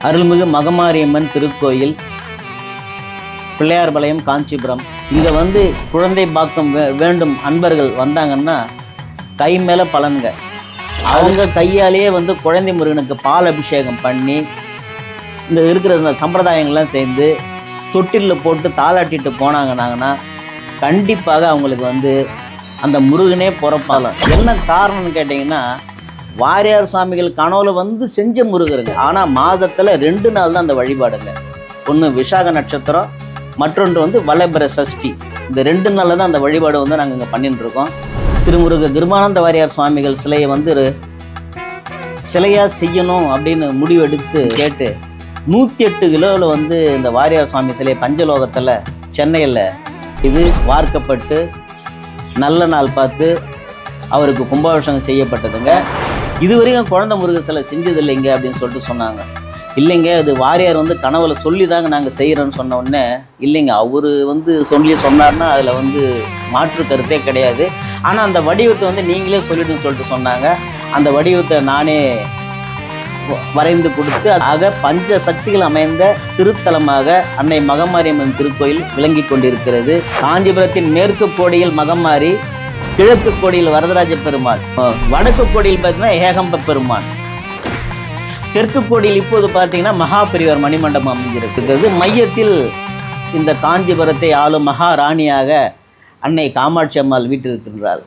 அருள்மிகு மகமாரியம்மன் திருக்கோயில் பிள்ளையார்பாளையம் காஞ்சிபுரம். இங்கே வந்து குழந்தை பாக்கம் வே- வேண்டும் அன்பர்கள் வந்தாங்கன்னா கை மேலே பலன்க. அவங்க கையாலேயே வந்து குழந்தை முருகனுக்கு பால் அபிஷேகம் பண்ணி இந்த இருக்கிற இந்த சம்பிரதாயங்கள்லாம் சேர்ந்து தொட்டிலில் போட்டு தாளாட்டிட்டு போனாங்கன்னாங்கன்னா கண்டிப்பாக அவங்களுக்கு வந்து அந்த முருகனே பிறப்பாலும் என்ன காரணம்னு கேட்டிங்கன்னா வாரியார் சுவாமிகள் கனவுல வந்து செஞ்ச முருகருங்க. ஆனால் மாதத்தில் ரெண்டு நாள் தான் அந்த வழிபாடுங்க. ஒன்று விசாக நட்சத்திரம் மற்றொன்று வந்து வலபிர சஷ்டி. இந்த ரெண்டு நாளில் தான் அந்த வழிபாடு வந்து நாங்கள் இங்கே பண்ணிட்டுருக்கோம் திருமுருக கிருமானந்த வாரியார் சுவாமிகள் சிலையை வந்து சிலையாக செய்யணும் அப்படின்னு முடிவெடுத்து கேட்டு நூற்றி எட்டு கிலோவில் வந்து இந்த வாரியார் சுவாமி சிலை பஞ்சலோகத்தில் சென்னையில் இது வார்க்கப்பட்டு நல்ல நாள் பார்த்து அவருக்கு கும்பாபிஷேகம் செய்யப்பட்டதுங்க. இதுவரைக்கும் குழந்தை முருகன் சிலை செஞ்சது இல்லைங்க அப்படின்னு சொல்லிட்டு சொன்னாங்க. இல்லைங்க அது வாரியார் வந்து கனவுல சொல்லி தாங்க நாங்கள் செய்கிறோன்னு சொன்ன உடனே இல்லைங்க அவர் வந்து சொல்லி சொன்னார்னா அதில் வந்து மாற்று கருத்தே கிடையாது. ஆனால் அந்த வடிவத்தை வந்து நீங்களே சொல்லிடுன்னு சொல்லிட்டு சொன்னாங்க. அந்த வடிவத்தை நானே வரைந்து கொடுத்து ஆக பஞ்ச சக்திகள் அமைந்த திருத்தலமாக அன்னை மகமாரியம்மன் திருக்கோயில் விளங்கி கொண்டிருக்கிறது. காஞ்சிபுரத்தின் மேற்கு கோடியில் மகமாரி கிழக்கு கோடியில் வரதராஜ பெருமாள். வடக்கு கோடியில் பார்த்தீங்கன்னா ஏகம்ப பெருமாள். தெற்கு கோடியில் இப்போது பார்த்தீங்கன்னா மகாபெரியவர் மணிமண்டபம் அமைஞ்சிருக்கிறது மையத்தில் இந்த காஞ்சிபுரத்தை ஆளும் மகாராணியாக அன்னை காமாட்சி அம்மாள் வீட்டிருக்கின்றாள்